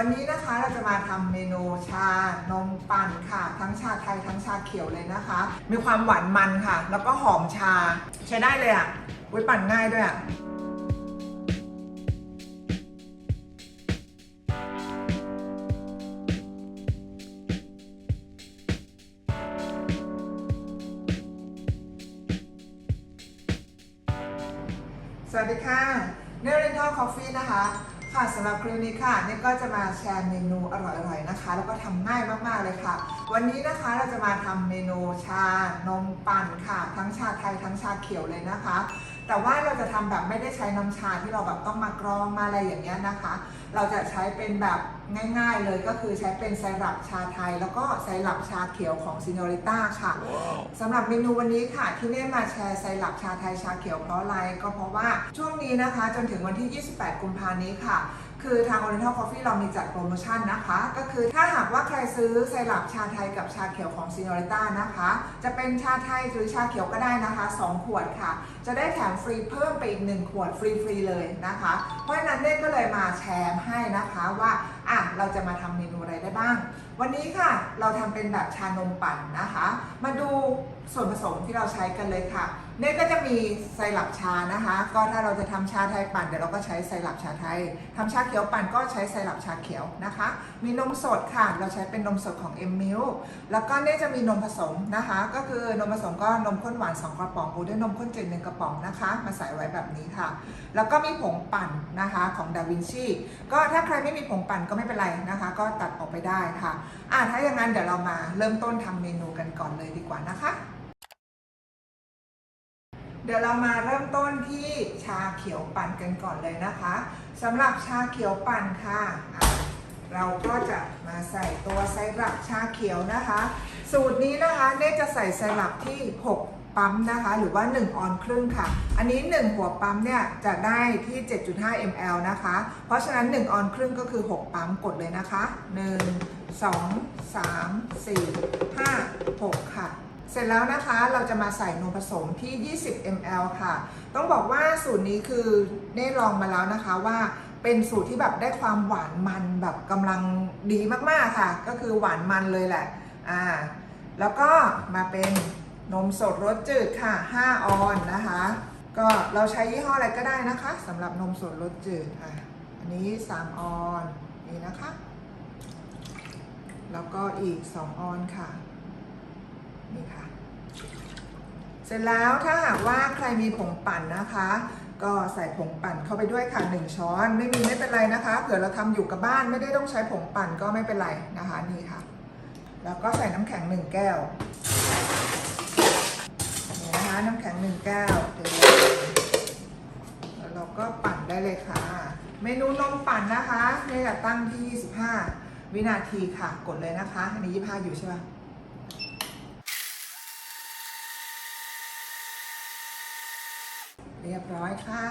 วันนี้นะคะเราจะมาทำเมนูชานมปั่นค่ะ ทั้งชาไทยทั้งชาเขียวเลยนะคะ มีความหวานมันค่ะ แล้วก็หอมชา ใช้ได้เลยอะอุ้ปั่นง่ายด้วยอะสวัสดีค่ะเนเรนทอลคอฟฟี่นะคะ ค่ะสำหรับคลิปนี้ค่ะเนี่ก็จะมาแชร์เมนูอร่อยๆนะคะ แล้วก็ทำง่ายมากๆเลยค่ะ วันนี้นะคะเราจะมาทำเมนูชานมปั่นค่ะ ทั้งชาไทยทั้งชาเขียวเลยนะคะ แต่ว่าเราจะทำแบบไม่ได้ใช้น้ำชาที่เราแบบต้องมากรองมาอะไรอย่างเงี้ยนะคะ เราจะใช้เป็นแบบง่ายๆเลยก็คือใช้เป็นไซรัปชาไทย แล้วก็ไซรัปชาเขียวของซิโนริต้าค่ะสำหรับเมนูวันนี้ค่ะที่ได้มาแชร์ไซรัปชาไทยชาเขียวเพราะอะไรก็เพราะว่าช่วงนี้นะคะ จนถึงวันที่ 28 กุมภานี้ค่ะ คือทาง Oriental Coffee เรามีจัดโปรโมชั่นนะคะ ก็คือถ้าหากว่าใครซื้อไซรัปชาไทยกับชาเขียวของซีนอริต้านะคะ จะเป็นชาไทยหรือชาเขียวก็ได้นะคะ 2 ขวดค่ะ จะได้แถมฟรีเพิ่มไปอีก 1 ขวดฟรีๆเลยนะคะ เพราะฉะนั้นเน่ก็เลยมาแชร์ให้นะคะว่าอะเราจะมาทำเมนูอะไรได้บ้าง วันนี้ค่ะเราทำเป็นแบบชานมปั่นนะคะ มาดูส่วนผสมที่เราใช้กันเลยค่ะ เนี่ยก็จะมีไซรัปชานะคะ ก็ถ้าเราจะทำชาไทยปั่นเดี๋ยวเราก็ใช้ไซรัปชาไทยทำชาเขียวปั่นก็ใช้ไซรัปชาเขียวนะคะ มีนมสดค่ะ เราใช้เป็นนมสดของ M Milk แล้วก็เนี่ยจะมีนมผสมนะคะ ก็คือนมผสมก็นมข้นหวาน 2 กระป๋องบูด้วยนมข้นจืดหนึ่งกระป๋องนะคะ มาใส่ไว้แบบนี้ค่ะ แล้วก็มีผงปั่นนะคะของดาวินชีก็ถ้าใครไม่มีผงปั่นก็ไม่เป็นไรนะคะ ก็ตัดออกไปได้ค่ะอะถ้าอย่างนั้นเดี๋ยวเรามาเริ่มต้นทำเมนูกันก่อนเลยดีกว่านะคะ เดี๋ยวเรามาเริ่มต้นที่ชาเขียวปั่นกันก่อนเลยนะคะสำหรับชาเขียวปั่นค่ะะเราก็จะมาใส่ตัวไซรัปชาเขียวนะคะ สูตรนี้นะคะเน่จะใส่ไซรัปที่ 6 ปั๊มนะคะ หรือว่า 1 ออนครึ่งค่ะ อันนี้ 1 หัวปั๊มเนี่ยจะได้ที่ 7.5 ml นะคะ เพราะฉะนั้น 1 ออนครึ่งก็คือ 6 ปั๊มกดเลยนะคะ 1 2 3 4 5 6 ค่ะ เสร็จแล้วนะคะเราจะมาใส่นมผสมที่ 20 ml ค่ะ ต้องบอกว่าสูตรนี้คือเน่ลองมาแล้วนะคะว่าเป็นสูตรที่แบบได้ความหวานมันแบบกำลังดีมากๆค่ะ ก็คือหวานมันเลยแหละอ่าแล้วก็มาเป็นนมสดรสจืดค่ะ 5 ออนนะคะ ก็เราใช้ยี่ห้ออะไรก็ได้นะคะสำหรับนมสดรสจืดอะอันนี้ 3 ออนนี่นะคะ แล้วก็อีก 2 ออนค่ะ นี่ค่ะ เสร็จแล้วถ้าหากว่าใครมีผงปั่นนะคะ ก็ใส่ผงปั่นเข้าไปด้วยค่ะ 1 ช้อน ไม่มีไม่เป็นไรนะคะ เผื่อเราทำอยู่กับบ้านไม่ได้ต้องใช้ผงปั่นก็ไม่เป็นไรนะคะนี่ค่ะ แล้วก็ใส่น้ำแข็ง 1 แก้วนี่นะคะน้ำแข็ง 1 แก้วเทแล้วเราก็ปั่นได้เลยค่ะ เมนูนมปั่นนะคะเนี่ยตั้งที่ 25 วินาทีค่ะ กดเลยนะคะอันนี้25 อยู่ใช่ปะ เรียบร้อยค่ะ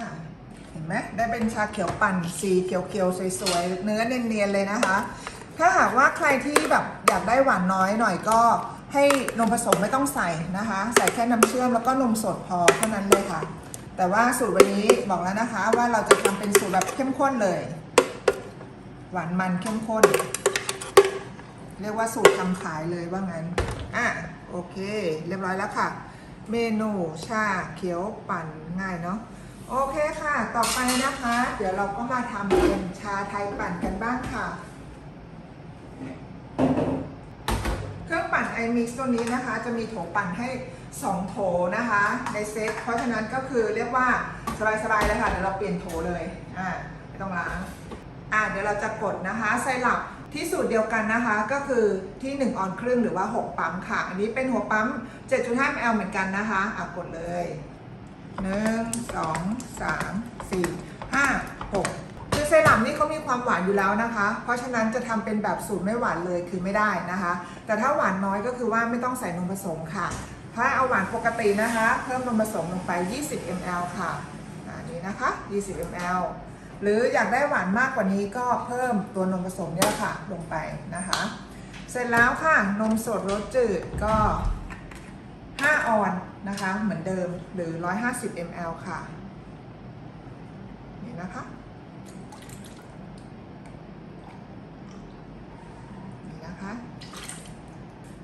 เห็นไหมได้เป็นชาเขียวปั่นสีเขียวๆสวยๆ เนื้อเนียนๆเลยนะคะ ถ้าหากว่าใครที่แบบอยากได้หวานน้อยหน่อยก็ให้นมผสมไม่ต้องใส่นะคะ ใส่แค่น้ำเชื่อมแล้วก็นมสดพอเท่านั้นเลยค่ะ แต่ว่าสูตรวันนี้บอกแล้วนะคะ ว่าเราจะทำเป็นสูตรแบบเข้มข้นเลย หวานมันเข้มข้น เรียกว่าสูตรทำขายเลยว่างั้นอะโอเค เรียบร้อยแล้วค่ะ เมนูชาเขียวปั่นง่ายเนาะโอเคค่ะ ต่อไปนะคะ เดี๋ยวเราก็มาทำเป็นชาไทยปั่นกันบ้างค่ะ เครื่องปั่นไอมิกซ์ตัวนี้นะคะ จะมีโถปั่นให้ 2 โถนะคะ ในเซตเพราะฉะนั้นก็คือเรียกว่าสบายๆเลยค่ะเดี๋ยวเราเปลี่ยนโถเลย อ่าไม่ต้องล้าง อ่าเดี๋ยวเราจะกดนะคะไซรัป ที่สูตรเดียวกันนะคะก็คือที่ 1 ออนครึ่งหรือว่า 6 ปั๊มค่ะ อันนี้เป็นหัวปั๊ม 7.5 ml เหมือนกันนะคะอะกดเลย 1 2 3 4 5 6 คือไซรัปนี่เขามีความหวานอยู่แล้วนะคะ เพราะฉะนั้นจะทำเป็นแบบสูตรไม่หวานเลยคือไม่ได้นะคะ แต่ถ้าหวานน้อยก็คือว่าไม่ต้องใส่นมผสมค่ะ ถ้าเอาหวานปกตินะคะ เพิ่มนมผสมลงไป 20 ml ค่ะอันนี้นะคะ 20 ml หรืออยากได้หวานมากกว่านี้ก็เพิ่มตัวนมผสมเนี่ยค่ะลงไปนะคะ เสร็จแล้วค่ะนมสดรสจืดก็ 5 ออนนะคะเหมือนเดิมหรือ 150 ml ค่ะนี่นะคะ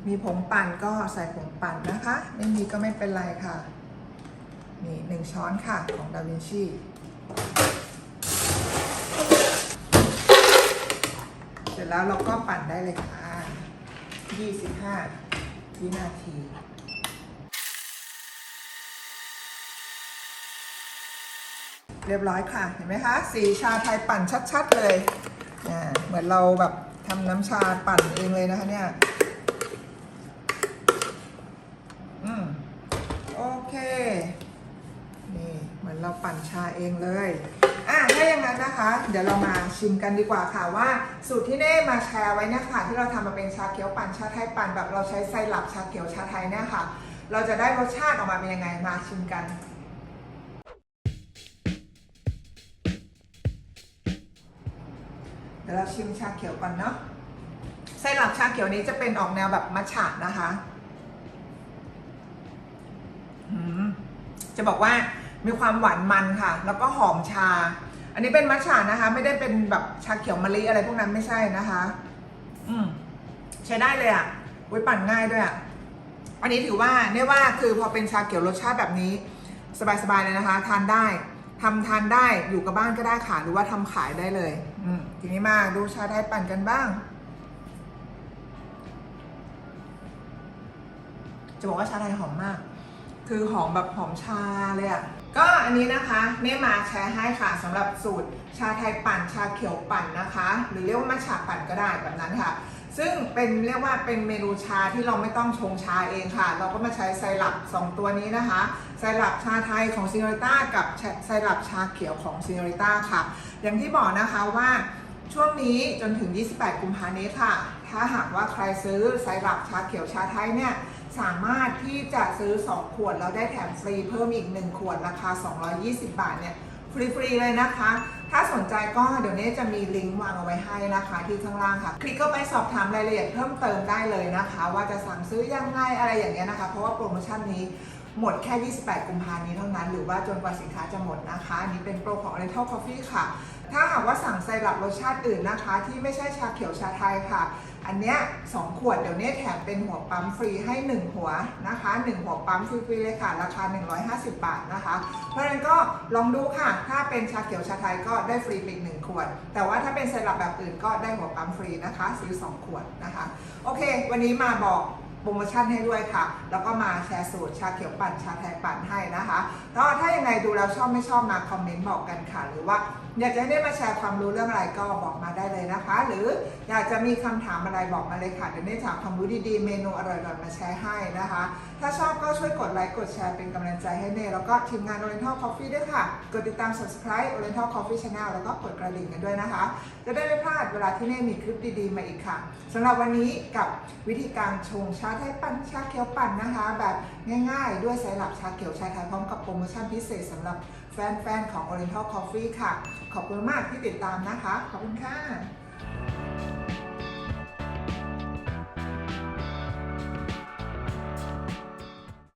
มีผงปั่นก็ใส่ผงปั่นนะคะ ไม่มีก็ไม่เป็นไรค่ะ นี่หนึ่งช้อนค่ะของดาวินชี เส ร็จแล้วเราก็ปั่นได้เลยค่ะ25 วินาทีเรียบร้อยค่ะ เห็นไหมคะสีชาไทยปั่นชัด ๆ เลย เหมือนเราแบบทำน้ำชาปั่นเองเลยนะคะเนี่ย อืม โอเค นี่ เหมือนเราปั่นชาเองเลย อะถ้าอย่างนั้นนะคะ เดี๋ยวเรามาชิมกันดีกว่าค่ะว่า สูตรที่เน่มาแชร์ไว้เนี่ยค่ะที่เราทำมาเป็นชาเขียวปั่นชาไทยปั่นแบบเราใช้ไซรัปชาเขียวชาไทยเนี่ยค่ะ เราจะได้รสชาติออกมาเป็นยังไงมาชิมกันเดี๋ยวเราชิมชาเขียวก่อนเนาะไซรัปชาเขียวนี้จะเป็นออกแนวแบบมัทฉะนะคะจะบอกว่า มีความหวานมันค่ะ แล้วก็หอมชา อันนี้เป็นมัทฉะนะคะ ไม่ได้เป็นแบบชาเขียวมะลิอะไรพวกนั้นไม่ใช่นะคะ อืมใช้ได้เลยอะ่ะไว้ปั่นง่ายด้วยอะ่ะอันนี้ถือว่าเนี่ยว่าคือพอเป็นชาเขียวรสชาติแบบนี้ สบายๆเลยนะคะ ทานได้ทำทานได้อยู่กับบ้านก็ได้ค่ะหรือว่าทำขายได้เลย อืมทีนี้มาดูชาไทยปั่นกันบ้างจะบอกว่าชาไทยหอมมาก คือหอมแบบหอมชาเลยอะ่ะ ก็อันนี้นะคะเน่มาแชร์ให้ค่ะสำหรับสูตรชาไทยปั่นชาเขียวปั่นนะคะ หรือเรียกว่ามัทฉะปั่นก็ได้แบบนั้นค่ะ ซึ่งเป็นเรียกว่าเป็นเมนูชาที่เราไม่ต้องชงชาเองค่ะ เราก็มาใช้ไซรัป2 ตัวนี้นะคะไซรัปชาไทยของซิโนริต้ากับไซรัปชาเขียวของซิโนริต้าค่ะ อย่างที่บอกนะคะว่าช่วงนี้จนถึง 28 กุมภาพันธ์นี้ค่ะ ถ้าหากว่าใครซื้อไซรัปชาเขียวชาไทยเนี่ย สามารถที่จะซื้อ 2 ขวดแล้วได้แถมฟรีเพิ่มอีก 1 ขวดราคา 220 บาทเนี่ยฟรี ๆ เลยนะคะ ถ้าสนใจก็เดี๋ยวนี้จะมีลิงก์วางเอาไว้ให้นะคะที่ข้างล่างค่ะ คลิกเข้าไปสอบถามรายละเอียดเพิ่มเติมได้เลยนะคะ ว่าจะสั่งซื้อยังไงอะไรอย่างเงี้ยนะคะ เพราะว่าโปรโมชั่นนี้หมดแค่ 28 กุมภาพันธ์นี้เท่านั้น หรือว่าจนกว่าสินค้าจะหมดนะคะ อันนี้เป็นโปรของ Rental Coffee ค่ะ ถ้าหากว่าสั่งไซรัปรสชาติอื่นนะคะ ที่ไม่ใช่ชาเขียวชาไทยค่ะ อันเนี้ยสองขวดเดี๋ยวนี้แถมเป็นหัวปั๊มฟรีให้ 1 หัวนะคะ 1 หัวปั๊มฟรีๆเลยค่ะ ราคา 150 บาทนะคะ เพราะฉะนั้นก็ลองดูค่ะ ถ้าเป็นชาเขียวชาไทยก็ได้ฟรีไปอีกหนึ่งขวด แต่ว่าถ้าเป็นไซรัปแบบอื่นก็ได้หัวปั๊มฟรีนะคะซื้อ 2 ขวดนะคะ โอเค วันนี้มาบอกโปรโมชั่นให้ด้วยค่ะ แล้วก็มาแชร์สูตรชาเขียวปั่นชาไทยปั่นให้นะคะก็ถ้ายังไงดูแล้วชอบไม่ชอบมาคอมเมนต์บอกกันค่ะ หรือว่าอยากจะได้มาแชร์ความรู้เรื่องอะไรก็บอกมาได้เลยนะคะ หรืออยากจะมีคำถามอะไรบอกมาเลยค่ะเดี๋ยวได้ถามความรู้ดีๆ เมนูอร่อยๆมาแชร์ให้นะคะ ถ้าชอบก็ช่วยกดไลค์กดแชร์เป็นกำลังใจให้เน่แล้วก็ทีมงาน Oriental Coffee ด้วยค่ะ กดติดตาม subscribe Oriental Coffee Channel แล้วก็กดกระดิ่งกันด้วยนะคะ จะได้ไม่พลาดเวลาที่เน่มีคลิปดีๆมาอีกค่ะสำหรับวันนี้กับวิธีการชงชาไทยปั่นชาเขียวปั่นนะคะ แบบง่าย ๆ ด้วยไซรัปชาเขียวชาไทยพร้อมกับโปรโมชั่นพิเศษสำหรับแฟนๆ ของ Oriental Coffee ค่ะ ขอบคุณมากที่ติดตามนะคะ ขอบคุณค่ะ